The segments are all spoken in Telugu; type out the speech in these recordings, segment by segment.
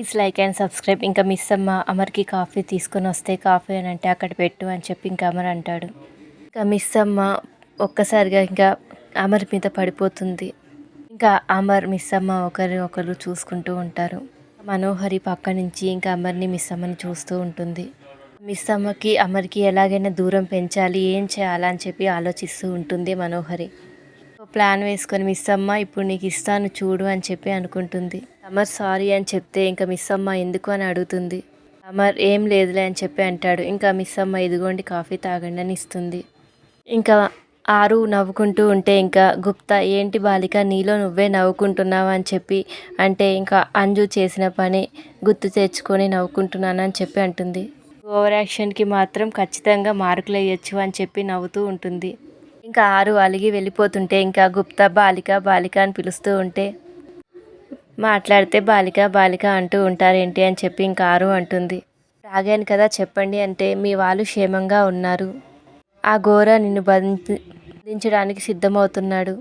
Please like and subscribe. ఇంకా మిస్ అమ్మ అమర్కి కాఫీ తీసుకొని వస్తే కాఫీ అని అంటే అక్కడ పెట్టు అని చెప్పి ఇంకా అమర్ అంటాడు. ఇంకా మిస్ అమ్మ ఒక్కసారిగా ఇంకా అమర్ మీద పడిపోతుంది. ఇంకా అమర్ మిస్ అమ్మ ఒకరి ఒకరు చూసుకుంటూ ఉంటారు. మనోహరి పక్క నుంచి ఇంకా అమర్ని మిస్ అమ్మని చూస్తూ ఉంటుంది. మిస్ అమ్మకి అమర్కి ఎలాగైనా దూరం పెంచాలి ఏం చేయాలని అని చెప్పి ఆలోచిస్తూ ఉంటుంది మనోహరి. ప్లాన్ వేసుకొని మిస్ అమ్మ ఇప్పుడు నీకు ఇస్తాను చూడు అని చెప్పి అనుకుంటుంది. అమర్ సారీ అని చెప్తే ఇంకా మిస్ అమ్మ ఎందుకు అని అడుగుతుంది. అమర్ ఏం లేదులే అని చెప్పి అంటాడు. ఇంకా మిస్ అమ్మ ఇదిగోండి కాఫీ తాగండి అని ఇస్తుంది. ఇంకా ఆరు నవ్వుకుంటూ ఉంటే ఇంకా గుప్తా ఏంటి బాలిక నీలో నువ్వే నవ్వుకుంటున్నావు అని చెప్పి అంటే ఇంకా అంజు చేసిన పని గుర్తు తెచ్చుకొని నవ్వుకుంటున్నాను అని చెప్పి అంటుంది. ఓవర్ యాక్షన్కి మాత్రం ఖచ్చితంగా మార్కులు వేయచ్చు అని చెప్పి నవ్వుతూ ఉంటుంది. ఇంకా ఆరు అలిగి వెళ్ళిపోతుంటే ఇంకా గుప్తా బాలిక బాలిక అని పిలుస్తూ ఉంటే మాట్లాడితే బాలిక బాలిక అంటూ ఉంటారేంటి అని చెప్పి ఇంకా ఆరు అంటుంది. రాగాను కదా చెప్పండి అంటే మీ వాళ్ళు క్షేమంగా ఉన్నారు. ఆ ఘోర నిన్ను బంధి బంధించడానికి సిద్ధమవుతున్నాడు.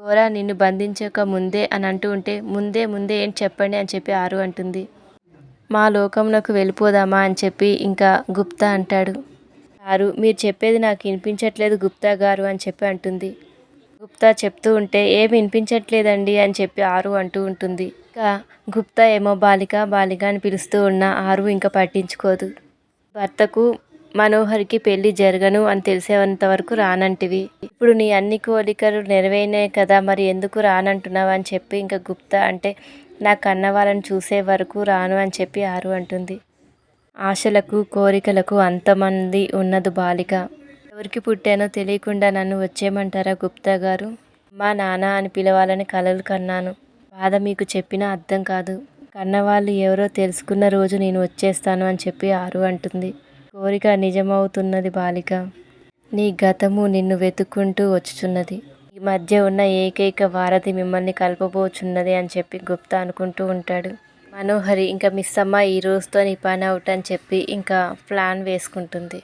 ఘోర నిన్ను బంధించక ముందే అని అంటూ ఉంటే ముందే ముందే ఏంటి చెప్పండి అని చెప్పి ఆరు అంటుంది. మా లోకంలోకి వెళ్ళిపోదామా అని చెప్పి ఇంకా గుప్తా అంటాడు. ఆరు మీరు చెప్పేది నాకు వినిపించట్లేదు గుప్తా గారు అని చెప్పి అంటుంది. గుప్తా చెప్తూ ఉంటే ఏమి వినిపించట్లేదండి అని చెప్పి ఆరు అంటూ ఉంటుంది. ఇంకా గుప్తా ఏమో బాలిక బాలిక అని పిలుస్తూ ఉన్న ఆరు ఇంకా పట్టించుకోదు. భర్తకు మనోహర్కి పెళ్ళి జరగను అని తెలిసేంత వరకు రానంటివి. ఇప్పుడు నీ అన్ని కోరికలు నెరవేరినాయి కదా మరి ఎందుకు రానంటున్నావు అని చెప్పి ఇంకా గుప్తా అంటే నా కన్న వాళ్ళని చూసే వరకు రాను అని చెప్పి ఆరు అంటుంది. ఆశలకు కోరికలకు అంతమంది ఉన్నది బాలిక. ఎవరికి పుట్టానో తెలియకుండా నన్ను వచ్చేయమంటారా గుప్తా గారు? మా నాన్న అని పిలవాలని కలలు కన్నాను. బాధ మీకు చెప్పినా అర్థం కాదు. కన్నవాళ్ళు ఎవరో తెలుసుకున్న రోజు నేను వచ్చేస్తాను అని చెప్పి ఆరు అంటుంది. కోరిక నిజమవుతున్నది బాలిక. నీ గతము నిన్ను వెతుక్కుంటూ వచ్చుచున్నది. ఈ మధ్య ఉన్న ఏకైక వారధి మిమ్మల్ని కలపబోచున్నది అని చెప్పి గుప్తా అనుకుంటూ ఉంటాడు. మనోహరి ఇంకా మిస్ అమ్మ ఈ రోజుతో నీ పని అవుట్ అని చెప్పి ఇంకా ప్లాన్ వేసుకుంటుంది.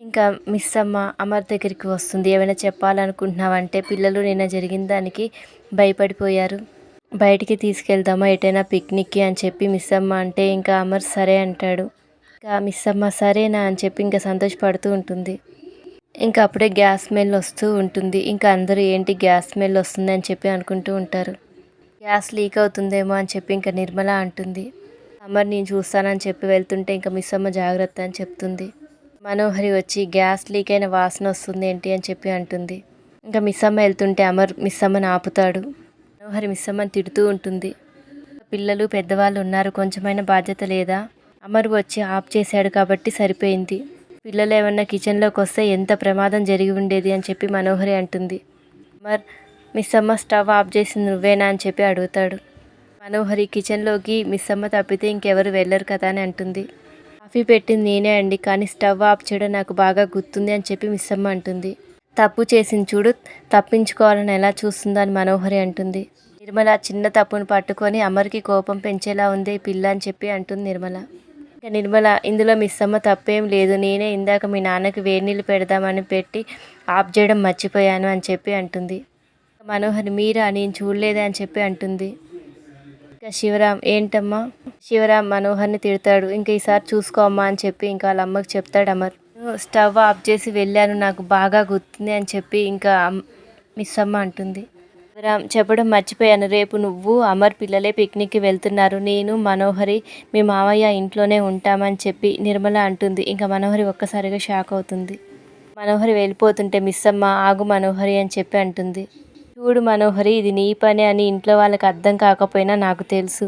ఇంకా మిస్ అమ్మ అమర్ దగ్గరికి వస్తుంది. ఏమైనా చెప్పాలనుకుంటున్నావంటే పిల్లలు నిన్న జరిగిన దానికి భయపడిపోయారు. బయటికి తీసుకెళ్దామా? ఎటైనా పిక్నిక్కి అని చెప్పి మిస్ అమ్మ అంటే ఇంకా అమర్ సరే అంటాడు. ఇంకా మిస్ అమ్మ సరేనా అని చెప్పి ఇంకా సంతోషపడుతూ ఉంటుంది. ఇంకా అప్పుడే గ్యాస్ స్మెల్ వస్తూ ఉంటుంది. ఇంకా అందరూ ఏంటి గ్యాస్ స్మెల్ వస్తుంది అని చెప్పి అనుకుంటూ ఉంటారు. గ్యాస్ లీక్ అవుతుందేమో అని చెప్పి ఇంకా నిర్మల అంటుంది. అమర్ నేను చూస్తానని చెప్పి వెళ్తుంటే ఇంకా మిస్ అమ్మ జాగ్రత్త అని చెప్తుంది. మనోహరి వచ్చి గ్యాస్ లీక్ అయిన వాసన వస్తుంది ఏంటి? అని చెప్పి అంటుంది. ఇంకా మిస్ అమ్మ వెళ్తుంటే అమర్ మిస్ అమ్మని ఆపుతాడు. మనోహరి మిస్ అమ్మని తిడుతూ ఉంటుంది. పిల్లలు పెద్దవాళ్ళు ఉన్నారు కొంచెమైన బాధ్యత లేదా? అమర్ వచ్చి ఆఫ్ చేశాడు కాబట్టి సరిపోయింది. పిల్లలు ఏమన్నా కిచెన్లోకి వస్తే ఎంత ప్రమాదం జరిగి ఉండేది? అని చెప్పి మనోహరి అంటుంది. అమర్ మిస్సమ్మ స్టవ్ ఆఫ్ చేసింది నువ్వేనా అని చెప్పి అడుగుతాడు. మనోహరి కిచెన్లోకి మిస్ అమ్మ తప్పితే ఇంకెవరు వెళ్ళరు కదా అని అంటుంది. కాఫీ పెట్టింది నేనే అండి కానీ స్టవ్ ఆఫ్ చేయడం నాకు బాగా గుర్తుంది అని చెప్పి మిస్ అమ్మ అంటుంది. తప్పు చేసింది చూడు తప్పించుకోవాలని ఎలా చూస్తుందో అని మనోహరి అంటుంది. నిర్మల చిన్న తప్పును పట్టుకొని అమర్కి కోపం పెంచేలా ఉంది పిల్ల అని చెప్పి అంటుంది నిర్మల. ఇంకా నిర్మల ఇందులో మిస్ అమ్మ తప్పేం లేదు నేనే ఇందాక మీ నాన్నకి వేడి నీళ్ళు పెడదామని పెట్టి ఆఫ్ చేయడం మర్చిపోయాను అని చెప్పి అంటుంది. మనోహర్ మీరా నేను చూడలేదే అని చెప్పి అంటుంది. ఇంకా శివరాం ఏంటమ్మా? శివరాం మనోహర్ని తిడతాడు. ఇంకా ఈసారి చూసుకోమ్మా అని చెప్పి ఇంకా వాళ్ళ అమ్మకి చెప్తాడు అమర్. స్టవ్ ఆఫ్ చేసి వెళ్ళాను. నాకు బాగా గుర్తుంది అని చెప్పి ఇంకా మిస్ అమ్మ అంటుంది. శివరాం చెప్పడం మర్చిపోయాను. రేపు నువ్వు అమర్ పిల్లలే పిక్నిక్కి వెళ్తున్నారు. నేను మనోహరి మీ మావయ్య ఇంట్లోనే ఉంటామని చెప్పి నిర్మల అంటుంది. ఇంకా మనోహరి ఒక్కసారిగా షాక్ అవుతుంది. మనోహరి వెళ్ళిపోతుంటే మిస్ అమ్మ ఆగు మనోహరి అని చెప్పి అంటుంది. చూడు మనోహరి ఇది నీ పని అని ఇంట్లో వాళ్ళకి అర్థం కాకపోయినా నాకు తెలుసు.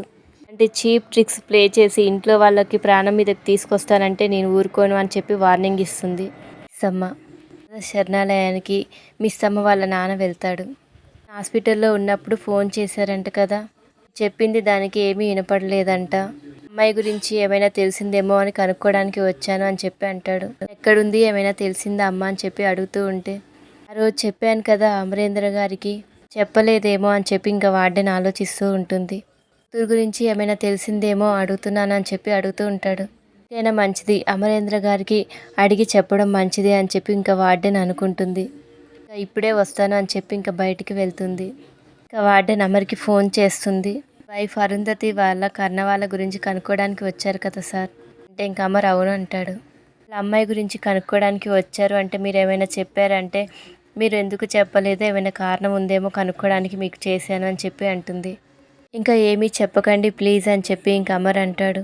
అంటే చీప్ ట్రిక్స్ ప్లే చేసి ఇంట్లో వాళ్ళకి ప్రాణం మీదకి తీసుకొస్తానంటే నేను ఊరుకోను అని చెప్పి వార్నింగ్ ఇస్తుంది. మిస్ శరణాలయానికి మిస్ అమ్మ వాళ్ళ నాన్న వెళ్తాడు. హాస్పిటల్లో ఉన్నప్పుడు ఫోన్ చేశారంట కదా. చెప్పింది దానికి ఏమీ వినపడలేదంట. అమ్మాయి గురించి ఏమైనా తెలిసిందేమో అని కనుక్కోవడానికి వచ్చాను అని చెప్పి అంటాడు. ఎక్కడుంది? ఏమైనా తెలిసిందా అమ్మ అని చెప్పి అడుగుతూ ఉంటే ఆ రోజు చెప్పాను కదా అమరేంద్ర గారికి. చెప్పలేదేమో అని చెప్పి ఇంకా వార్డెన్ ఆలోచిస్తూ ఉంటుంది. కూతురు గురించి ఏమైనా తెలిసిందేమో అడుగుతున్నాను అని చెప్పి అడుగుతూ ఉంటాడు. అయినా మంచిది అమరేంద్ర గారికి అడిగి చెప్పడం మంచిది అని చెప్పి ఇంకా వార్డెన్ అనుకుంటుంది. ఇంకా ఇప్పుడే వస్తాను అని చెప్పి ఇంకా బయటికి వెళ్తుంది. ఇంకా వార్డెన్ అమర్కి ఫోన్ చేస్తుంది. వైఫ్ అరుంధతి వాళ్ళ కర్ణ వాళ్ళ గురించి కనుక్కోవడానికి వచ్చారు కదా సార్. అంటే ఇంకా అమర్ అవును అంటాడు. వాళ్ళ అమ్మాయి గురించి కనుక్కోవడానికి వచ్చారు అంటే మీరు ఏమైనా చెప్పారంటే మీరు ఎందుకు చెప్పలేదు? ఏమైనా కారణం ఉందేమో కనుక్కోవడానికి మీకు చేశాను అని చెప్పి అంటుంది. ఇంకా ఏమీ చెప్పకండి ప్లీజ్ అని చెప్పి ఇంక అమర్ అంటాడు.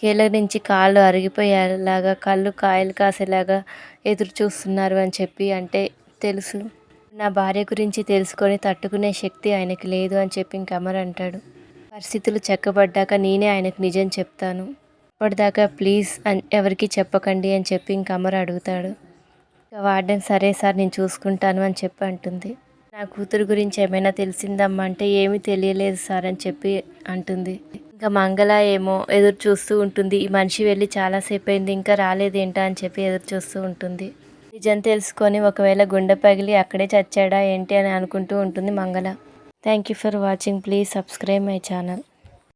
కీళ్ళ నుంచి కాళ్ళు అరిగిపోయేలాగా కళ్ళు కాయలు కాసేలాగా ఎదురు చూస్తున్నారు అని చెప్పి అంటే తెలుసు. నా భార్య గురించి తెలుసుకొని తట్టుకునే శక్తి ఆయనకి లేదు అని చెప్పి ఇంక అమర్ అంటాడు. పరిస్థితులు చెక్కబడ్డాక నేనే ఆయనకు నిజం చెప్తాను. అప్పటిదాకా ప్లీజ్ అని ఎవరికి చెప్పకండి అని చెప్పి ఇంక అమర్ అడుగుతాడు. ఇక వార్డెన్ సరే సార్ నేను చూసుకుంటాను అని చెప్పి అంటుంది. నా కూతురు గురించి ఏమైనా తెలిసిందమ్మా అంటే ఏమీ తెలియలేదు సార్ అని చెప్పి అంటుంది. ఇంకా మంగళ ఏమో ఎదురు చూస్తూ ఉంటుంది. ఈ మనిషి వెళ్ళి చాలాసేపు అయింది ఇంకా రాలేదేంటా అని చెప్పి ఎదురు చూస్తూ ఉంటుంది. నిజం తెలుసుకొని ఒకవేళ గుండె పగిలి అక్కడే చచ్చాడా ఏంటి అని అనుకుంటూ ఉంటుంది మంగళ. Thank you for watching please subscribe my channel